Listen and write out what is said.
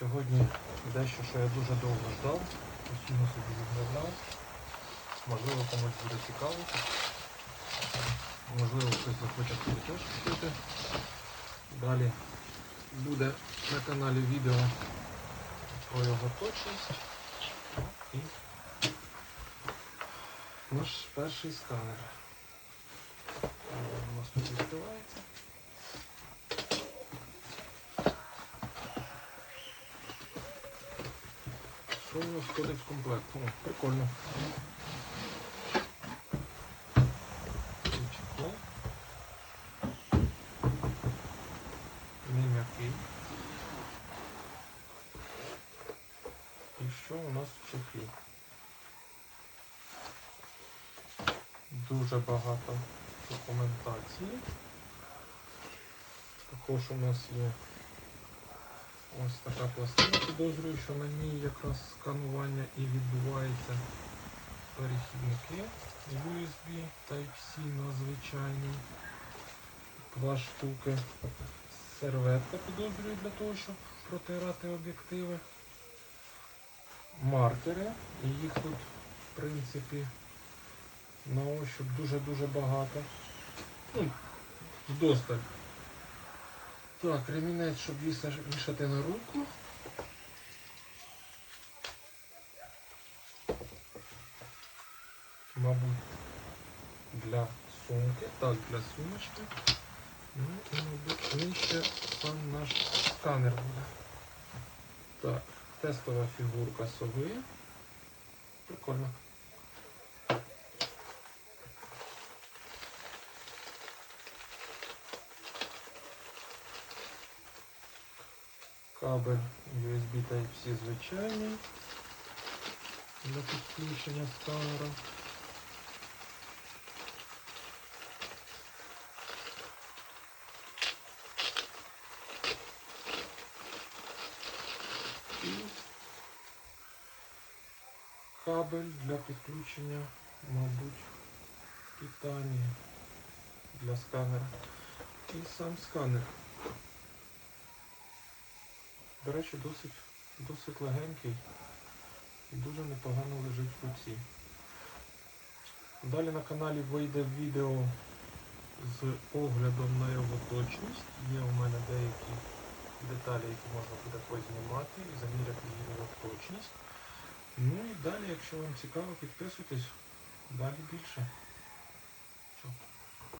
Сьогодні дещо, що я дуже довго ждав, постійно собі відмовляв. Можливо, комусь буде цікаво. Можливо, хтось захоче теж купити. Далі буде на каналі відео про його точність. І наш перший сканер. У нас тут відкривається. Що у нас входить в комплект? О, прикольно. М'який. І що у нас в чехлі? Дуже багато документації. Також у нас є ось така пластина. Підозрюю, що на ній якраз сканування і відбувається перехідники USB Type-C на звичайний. Два штуки. Серветка підозрюю для того, щоб протирати об'єктиви. Маркери. І їх тут, в принципі, на ощуп дуже-дуже багато. Ну, вдосталь. Так, ремінець, щоб вішати на руку. Мабуть, для сумки. Так, для сумочки. Ну і, мабуть, нижче сам наш сканер буде. Так, тестова фігурка сови. Прикольно. Кабель USB Type-C звичайний для підключення сканера. І кабель для підключення, мабуть, питання для сканера. І сам сканер. До речі, досить, досить легенький і дуже непогано лежить в руці. Далі на каналі вийде відео з оглядом на його точність. Є у мене деякі деталі, які можна буде познімати і заміряти його точність. Ну і далі, якщо вам цікаво, підписуйтесь, далі більше.